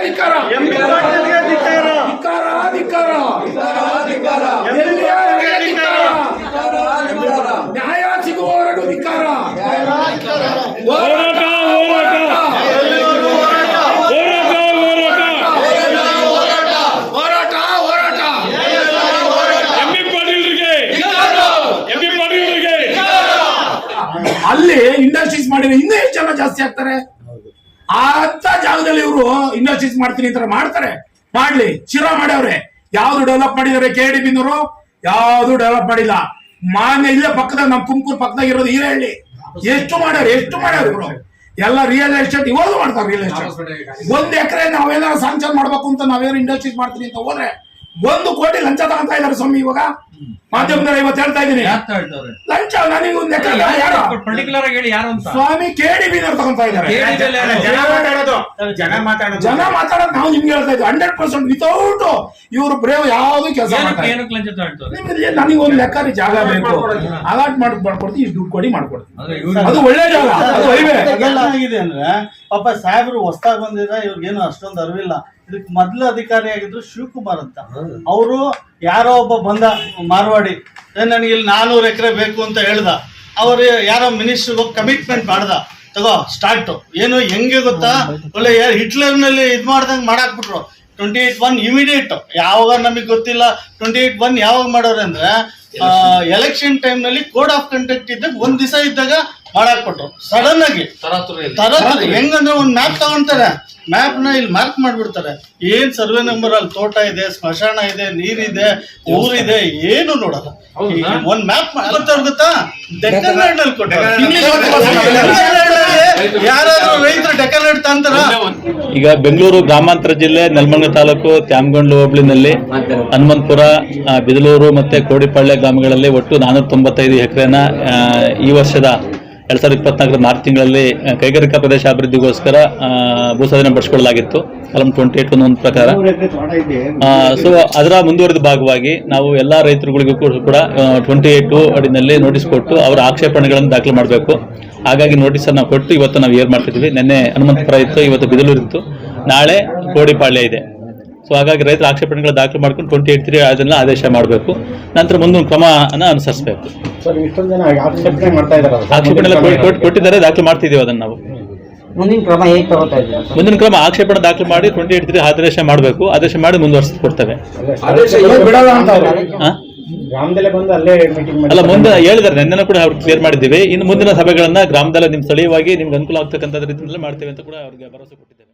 ಅಧಿಕಾರ M industries ಮಾಡಿದ್ರೆ ಇನ್ನೂ ಎಷ್ಟು ಜನ ಜಾಸ್ತಿ ಆಗ್ತಾರೆ. ಅಂತ ಜಾಗದಲ್ಲಿ ಇವರು ಇಂಡಸ್ಟ್ರೀಸ್ ಮಾಡ್ತೀನಿ ಅಂತ ಮಾಡ್ತಾರೆ. ಮಾಡ್ಲಿ ಚಿರ ಮಾಡ್ಯವ್ರೆ. ಯಾವ್ದು ಡೆವಲಪ್ ಮಾಡಿದಾರೆ ಕೆ ಡಿ ಬಿನವರು ಯಾವ್ದು ಡೆವಲಪ್ ಮಾಡಿಲ್ಲ. ಮಾನ್ಯ ಇಲ್ಲೇ ಪಕ್ಕದಾಗ ನಮ್ ತುಮಕೂರು ಪಕ್ಕದಾಗ ಇರೋದು ಹಿರೇಹಳ್ಳಿ ಎಷ್ಟು ಮಾಡ್ಯಾರ ಎಷ್ಟು ಮಾಡ್ಯಾರ ಇವರು? ಎಲ್ಲ ರಿಯಲ್ ಎಸ್ಟೇಟ್ ಇವಾಗ ಮಾಡ್ತಾರೆ ರಿಯಲ್ ಎಸ್ಟೇಟ್ ಒಂದ್ ಎಕರೆ ನಾವೇನಾರ ಸಾಂಕ್ಷನ್ ಮಾಡ್ಬೇಕು ಅಂತ ನಾವೇನಾರ ಇಂಡಸ್ಟ್ರೀಸ್ ಮಾಡ್ತೀನಿ ಅಂತ ಹೋದ್ರೆ ಒಂದು ಕೋಟಿ ಲಂಚ ತಗೊಂತಾ ಇದಾರೆ ಸ್ವಾಮಿ ಇವಾಗ ಮಾಧ್ಯಮದಲ್ಲಿ ಇವತ್ತು ಹೇಳ್ತಾ ಇದ್ದೀನಿ. ಯಾಕೆ ಹೇಳ್ತವ್ರೆ ಲಂಚ ನನಗೆ ಒಂದು ಪರ್ಟಿಕ್ಯುಲರ್ ಆಗಿ ಹೇಳಿ ಯಾರು ಅಂತ. ಸ್ವಾಮಿ ಕೇಳಿ ಬೀದರ್ ತಗೊಂತ ಇದ್ದಾರೆ. ಜನ ಮಾತಾಡೋದು. ಜನ ಮಾತಾಡೋದು. ಜನ ಮಾತಾಡೋದು ನಾವು ನಿಮ್ಗೆ ಹೇಳ್ತಾ ಇದ್ದೀವಿ. ಹಂಡ್ರೆಡ್ ಪರ್ಸೆಂಟ್ ವಿತೌಟ್ ಇವರು ಬ್ರೇವ್ ಯಾವ್ದು ಕೆಲಸ ನಿಮಗೆ ನನಗೆ ಒಂದು ಲೆಕ್ಕ ರೀ ಜಾಗ ಬೇಕು. ಅಲಾಟ್ ಮಾಡಿ ಮಾಡ್ಕೊಡ್ತೀವಿ ಇಷ್ಟು ದುಡ್ಡು ಕೊಡಿ ಮಾಡ್ಕೊಡ್ತೀವಿ ಅದು ಒಳ್ಳೆ ಜಾಗ ಅದು ಹೈವೇ. ಅಂದ್ರೆ ಪಾಪ ಸಾಹೇಬ್ರು ಹೊಸ್ದಾಗ್ ಬಂದಿರ ಇವ್ರಿಗೇನು ಅಷ್ಟೊಂದು ಅರಿವಿಲ್ಲ. ಇದಕ್ಕೆ ಮೊದಲ ಅಧಿಕಾರಿ ಆಗಿದ್ರು ಶಿವಕುಮಾರ್ ಅಂತ. ಅವರು ಯಾರೋ ಒಬ್ಬ ಬಂದ ಮಾರ್ವಾಡಿ. ನನಗೆ ಇಲ್ಲಿ ನಾನೂರು ಎಕರೆ ಬೇಕು ಅಂತ ಹೇಳ್ದ. ಅವ್ರು ಯಾರೋ ಮಿನಿಸ್ಟರ್ ಕಮಿಟ್ಮೆಂಟ್ ಮಾಡ್ದ. ತಗೋ ಸ್ಟಾರ್ಟ್ ಏನು ಹೆಂಗೆ ಗೊತ್ತಾ? ಒಳ್ಳೆ ಹಿಟ್ಲರ್ನಲ್ಲಿ ಇದು ಮಾಡ್ದಂಗೆ ಮಾಡಾಕ್ಬಿಟ್ರು. ಟ್ವೆಂಟಿ ಏಟ್ ಒನ್ ಇಮಿಡಿಯೇಟ್ ಯಾವಾಗ ನಮಗೆ ಗೊತ್ತಿಲ್ಲ. ಟ್ವೆಂಟಿ ಏಟ್ ಒನ್ ಯಾವಾಗ ಮಾಡೋರು ಅಂದ್ರೆ ಎಲೆಕ್ಷನ್ ಟೈಮ್ನಲ್ಲಿ ಕೋಡ್ ಆಫ್ ಕಂಡಕ್ಟ್ ಇದ್ದಾಗ ಒಂದು ದಿವಸ ಇದ್ದಾಗ ಮಾಡಾಕ್ಬಿಟ್ರು ಸಡನ್ ಆಗಿ. ತರತ್ರ. ಹೆಂಗಂದ್ರೆ ಒಂದ್ ಮ್ಯಾಪ್ ತಗೊಂತಾರೆ. ಮ್ಯಾಪ್ನ ಇಲ್ಲಿ ಮಾರ್ಕ್ ಮಾಡ್ಬಿಡ್ತಾರೆ. ಏನ್ ಸರ್ವೆ ನಂಬರ್ ಅಲ್ಲಿ ತೋಟ ಇದೆ ಸ್ಮಶಾನ ಇದೆ ನೀರಿದೆ ಊರಿದೆ ಏನು ನೋಡಲ್ಲ. ಒಂದ್ ಮ್ಯಾಪ್ ಗೊತ್ತಾ? ಡೆಕ್ಕನ್ನಲ್ಲಿ ಕೊಟ್ಟಾರೆ ಯಾರಾದ್ರೂ ರೈತರು ಡೆಕ್ಕನ್ ತಂತಾರ? ಈಗ ಬೆಂಗಳೂರು ಗ್ರಾಮಾಂತರ ಜಿಲ್ಲೆ ನೆಲಮಂಗಲ ತಾಲೂಕು ತ್ಯಾಮಗೊಂಡ್ಲು ಹೋಬಳಿನಲ್ಲಿ ಹನುಮಂತಪುರ ಬಿದಲೂರು ಮತ್ತೆ ಕೋಡಿಪಾಳ್ಯ ಗ್ರಾಮಗಳಲ್ಲಿ ಒಟ್ಟು ನಾನೂರ ತೊಂಬತ್ತೈದು ಎಕರೆನ ಈ ವರ್ಷದ ಎರಡ್ ಸಾವಿರದ ಇಪ್ಪತ್ನಾಲ್ಕರ ಮಾರ್ಚ್ ತಿಂಗಳಲ್ಲಿ ಕೈಗಾರಿಕಾ ಪ್ರದೇಶ ಅಭಿವೃದ್ಧಿಗೋಸ್ಕರ ಭೂಸ್ವಾಧೀನ ಪಡಿಸಿಕೊಳ್ಳಲಾಗಿತ್ತು ಕಲಂ ಟ್ವೆಂಟಿ ಏಟ್ ಒಂದು ಪ್ರಕಾರ. ಸೊ ಅದರ ಮುಂದುವರೆದ ಭಾಗವಾಗಿ ನಾವು ಎಲ್ಲ ರೈತರುಗಳಿಗೂ ಕೂಡ- ಟ್ವೆಂಟಿ ಏಟ್ ಅಡಿನಲ್ಲಿ ನೋಟಿಸ್ ಕೊಟ್ಟು ಅವರ ಆಕ್ಷೇಪಣೆಗಳನ್ನು ದಾಖಲು ಮಾಡಬೇಕು. ಹಾಗಾಗಿ ನೋಟಿಸ್ ನೋಟಿಸನ್ನು ಕೊಟ್ಟು ಇವತ್ತು ನಾವು ಏರ್ ಮಾಡ್ತಿದ್ವಿ ನಿನ್ನೆ ಹನುಮಂತಪುರ ಇತ್ತು, ಇವತ್ತು ಬಿದಲೂರು ಇತ್ತು. ನಾಳೆ ಕೋಡಿಪಾಳ್ಯ ಇದೆ. ಸೊ ಹಾಗಾಗಿ ರೈತರ ಆಕ್ಷೇಪಣೆಗಳು ದಾಖಲೆ ಮಾಡ್ಕೊಂಡು ಟ್ವೆಂಟಿ ಏಟ್ ತ್ರೀ ಅದನ್ನ ಆದೇಶ ಮಾಡಬೇಕು. ನಂತರ ಮುಂದಿನ ಕ್ರಮನ ಅನುಸರಿಸಬೇಕು. ಸರ್ ಇಷ್ಟೊಂದು ಜನ ಆಕ್ಷೇಪಣೆ ಕೊಟ್ಟಿದ್ದಾರೆ ದಾಖಲು ಮಾಡ್ತಿದ್ದೀವಿ ಅದನ್ನು ನಾವು. ಮುಂದಿನ ಕ್ರಮ ಹೇಗೆ ತಗೋತಾ ಇದ್ದೀರಾ ಸರ್? ಮುಂದಿನ ಕ್ರಮ ಆಕ್ಷೇಪಣೆ ದಾಖಲೆ ಮಾಡಿ ಟ್ವೆಂಟಿ ಏಟ್ ತ್ರೀ ಆದೇಶ ಮಾಡಬೇಕು. ಆದೇಶ ಮಾಡಿ ಮುಂದುವರಿಸಿ ಕೊಡ್ತೇವೆ. ಆದೇಶ ಇವಾಗ ಬಿಡಲ್ಲ ಅಂತ ಅವ್ರು. ಬಂದು ಅಲ್ಲೇ ಮೀಟಿಂಗ್ ಅಲ್ಲ ಮುಂದೆ ಹೇಳಿದ್ರೆ ನಿನ್ನೆ ಕೂಡ ಅವ್ರಿಗೆ ಕ್ಲಿಯರ್ ಮಾಡಿದ್ದೀವಿ. ಇನ್ನು ಮುಂದಿನ ಸಭೆಗಳನ್ನ ಗ್ರಾಮದಲ್ಲಿ ನಿಮ್ ಸ್ಥಳೀಯವಾಗಿ ನಿಮ್ಗೆ ಅನುಕೂಲ ಆಗ್ತಕ್ಕಂಥ ರೀತಿಯಲ್ಲಿ ಮಾಡ್ತೇವೆ ಅಂತ ಕೂಡ ಅವ್ರಿಗೆ ಭರವಸೆ ಕೊಟ್ಟಿದ್ದೇವೆ.